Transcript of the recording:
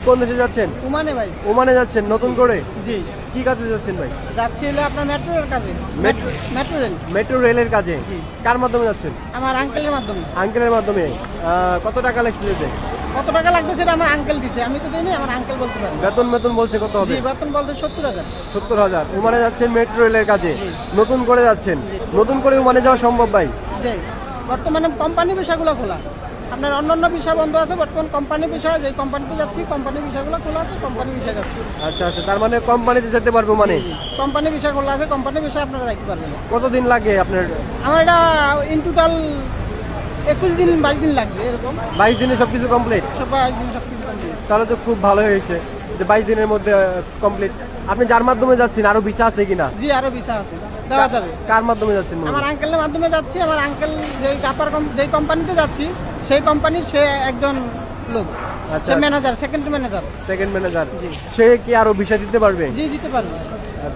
কোন দেশে যাচ্ছেন? ওমানে ভাই। ওমানে যাচ্ছেন নতুন করে? জি। কি কাজে যাচ্ছেন ভাই? যাচ্ছি হলো আপনার মেট্রো রেল কাজে। মেট্রো- রেল মেট্রো রেলের কাজে? কার মাধ্যমে যাচ্ছেন? আমার আঙ্কেলের মাধ্যমে। আঙ্কেলের মাধ্যমে। কত টাকা লাগছে যেতে কত টাকা লাগতেছে এটা আমার আঙ্কেল দিছে। আমি তো দিইনি আমার আঙ্কেল বলতে পারব বেতন বেতন বলছে কত হবে? জি বেতন বলতে সত্তর হাজার। সত্তর হাজার। ওমানে যাচ্ছেন মেট্রো রেলের কাজে? নতুন করে যাচ্ছেন? নতুন করে ওমানে যাওয়া সম্ভব ভাই? জি। বর্তমানে কোম্পানি বিষয়গুলো খোলা। আপনার অন্যান্য বিষয় বন্ধ আছে বর্তমান কোম্পানি বিষয় যে কোম্পানিতে যাচ্ছি কোম্পানি বিষয়গুলো খোলা আছে কোম্পানি বিষয় যাচ্ছি। আচ্ছা আচ্ছা তার মানে কোম্পানিতে যেতে পারব মানে? কোম্পানি বিষয় খোলা আছে কোম্পানি বিষয় আপনারা যাইতে পারবেন। কতদিন লাগে আপনার? আমার এটা ইন টোটাল একুশ দিন বাইশ দিন লাগছে এরকম। বাইশ দিনে সবকিছু কমপ্লিট সব বাইশ দিন সবকিছু কমপ্লিট তাহলে তো খুব ভালো হয়েছে। যে বাইশ দিনের মধ্যে কমপ্লিট আপনি যার মাধ্যমে যাচ্ছেন আরও বিচার আছে কিনা? জি আরও ভিসা আছে। দেওয়া যাবে। কার মাধ্যমে যাচ্ছেন? আমার আঙ্কেলের মাধ্যমে যাচ্ছি আমার আঙ্কেল যেই কাপার যেই কোম্পানিতে যাচ্ছি সেই কোম্পানির সে একজন লোক। আচ্ছা। সে manager second manager second manager জি। সে কি আরও ভিসা দিতে পারবে? জি দিতে পারবে।